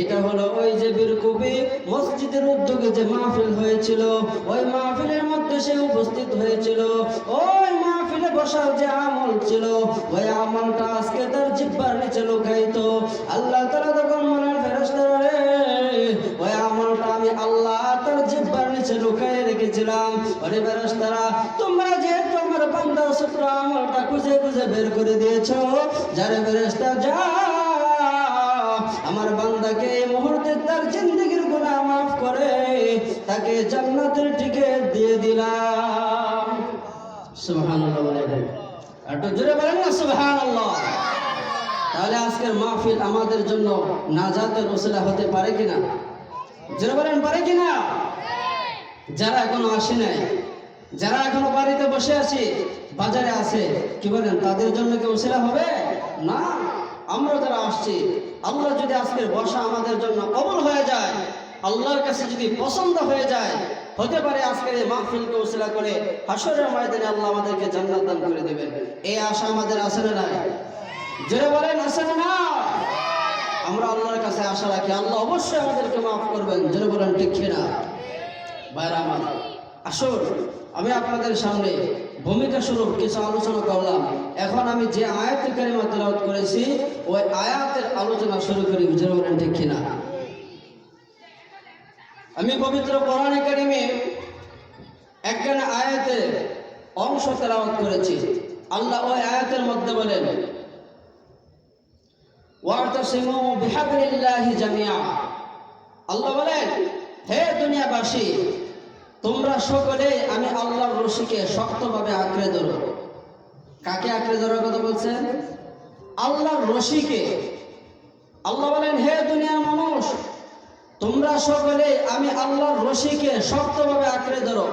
এটা হলো ওই যে বীরকুবি মসজিদের উদ্যোগে যে মাহফিল হয়েছিল, ওই মাহফিলের মধ্যে সে উপস্থিত হয়েছিল। ওই মাহফিলে বসার যে আমল ছিল, ওই আমলটা আজকে তার জিব্বার নিচে লুকাইতো আল্লাহ তারা তখন মনের ফেরস্তারা ওই আমলটা আমি আল্লাহ তার জিব্বার নিচে লুকাই রেখেছিলাম। ওরে ফেরস্তারা তোমরা যেহেতু আমার বান্দার সূত্র আমলটা খুঁজে খুঁজে বের করে দিয়েছ, যারে ফেরস্তা যা আমার বান্দাকে এই মুহূর্তে তার জিন্দগির গুনাহ মাফ করে তাকে জান্নাতের টিকিট দিয়ে দিলাম। সুবহানাল্লাহ বলেন একটু জোরে বলেন না, সুবহানাল্লাহ। তাহলে আজকের মাহফিল আমাদের জন্য নাজাতের ওসিলা হতে পারে কিনা? জোরে বলেন, পারে কিনা? যারা এখনও আসে নাই, যারা এখনও বাড়িতে বসে আছি, বাজারে আছে, কি বলেন, তাদের জন্য কি ওসিলা হবে? না, আমরা যারা আসছি আল্লাহ যদি আজকের বর্ষা আমাদের জন্য কবল হয়ে যায়, আল্লাহর কাছে যদি পছন্দ হয়ে যায়, হতে পারে আজকের এই মাহফিলকে ওসিলা করে হাসরের ময়দানে আল্লাহ আমাদেরকে জান্নাত দান করে দেবেন। এই আশা আমাদের আছে না নাই? বলেন, আছে না না আমরা আল্লাহর কাছে আশা রাখি, আল্লাহ অবশ্যই আমাদেরকে মাফ করবেন। জোরে বলেন, ঠিক না বাইরে আমার, আসুন, আমি আপনাদের সামনে ভূমিকা স্বরূপ কিছু আলোচনা করলাম। এখন আমি যে আয়াতের কারিমা তেলাওয়াত করেছি, ওই আয়াতের আলোচনা শুরু করি জোরে বলেন ঠিক না আমি পবিত্র কোরআনে কারিমে একখানে আয়াতের অংশ তেলাওয়াত করেছি। আল্লাহ ওই আয়াতের মধ্যে বলেন আল্লাহ বলেন, হে দুনিয়াবাসী, তোমরা সকলে আমি আল্লাহর রশিকে শক্তভাবে আঁকড়ে ধরো। কাকে আঁকড়ে ধরার কথা বলছেন? আল্লাহর রশিকে। আল্লাহ বলেন, হে দুনিয়ার মানুষ, তোমরা সকলে আমি আল্লাহর রশিকে শক্তভাবে আঁকড়ে ধরো।